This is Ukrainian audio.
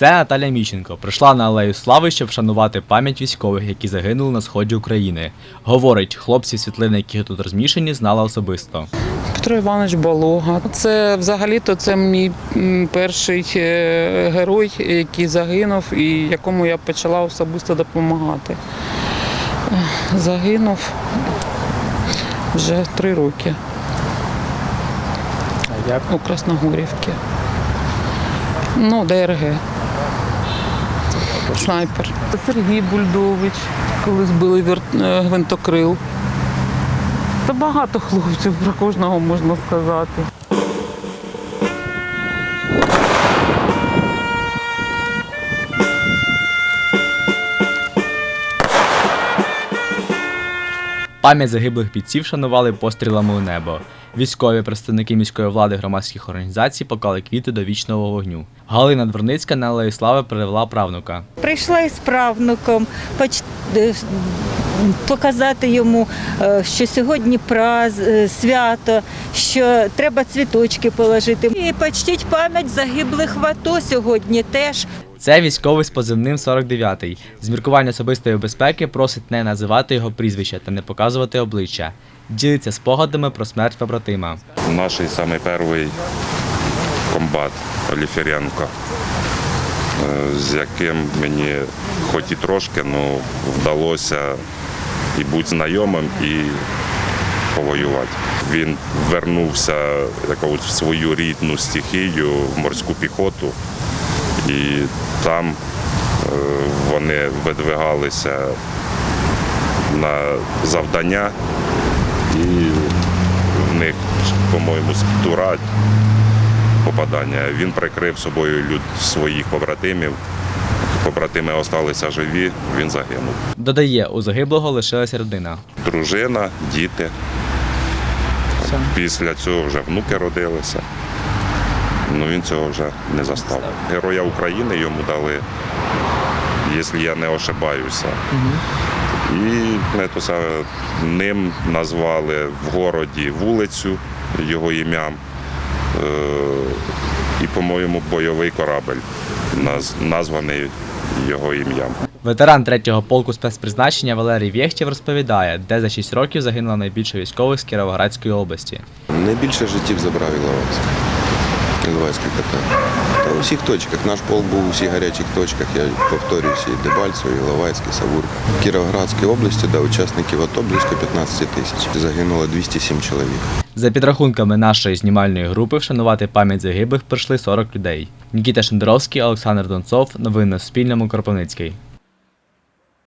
Це Наталя Міщенко прийшла на алею слави, щоб вшанувати пам'ять військових, які загинули на сході України. Говорить, хлопці, світлини, які тут розміщені, знала особисто. Петро Іванович Балога. Це взагалі-то це мій перший е, герой, який загинув і якому я почала особисто допомагати. Загинув вже три роки А як? у Красногорівці. Ну, ДРГ. Снайпер. Сергій Бульдович, коли збили е, гвинтокрил. Та багато хлопців, про кожного можна сказати. Пам'ять загиблих бійців шанували пострілами у небо. Військові представники міської влади громадських організацій поклали квіти до вічного вогню. Галина Дворницька на алею слави привела правнука. Прийшла із правнуком поч- е, показати йому, е, що сьогодні праз, е, свято, що треба цвіточки положити. І почтіть пам'ять загиблих в АТО сьогодні теж. Це військовий з позивним 49-й. З міркування особистої безпеки просить не називати його прізвище та не показувати обличчя. Ділиться спогадами про смерть побратима. Наш самий перший комбат Оліфіренко, е, з яким мені хоч і трошки, ну, вдалося і бути знайомим, і повоювати. Він вернувся в свою рідну стихію, в морську піхоту, і там е, вони видвигалися на завдання, і в них, по-моєму, з Тура попадання. Він прикрив собою люд своїх побратимів. Побратими залишилися живі, він загинув. Додає, у загиблого лишилася родина. Дружина, діти. Після цього вже внуки родилися. Ну він цього вже не застав. Героя України йому дали, якщо я не ошибаюся. І не то саме, ним назвали в городі вулицю його ім'ям. Е, І, по-моєму, бойовий корабель названий його ім'ям. Ветеран третього полку спецпризначення Валерій Вєхтєв розповідає, де за 6 років загинуло найбільше військових з Кіровоградської області. Найбільше життів забрав Іловайськ. Іловайська КТ. Та у всіх точках. Наш полк був у всіх гарячих точках. Я повторююся, і Дебальцево, і Іловайськ, і. В Кіровоградській області, де учасників АТО близько 15 тисяч. Загинуло 207 чоловік. За підрахунками нашої знімальної групи, вшанувати пам'ять загиблих прийшли 40 людей. Нікіта Шендеровський, Олександр Донцов. Новини на Суспільному. Кропивницький.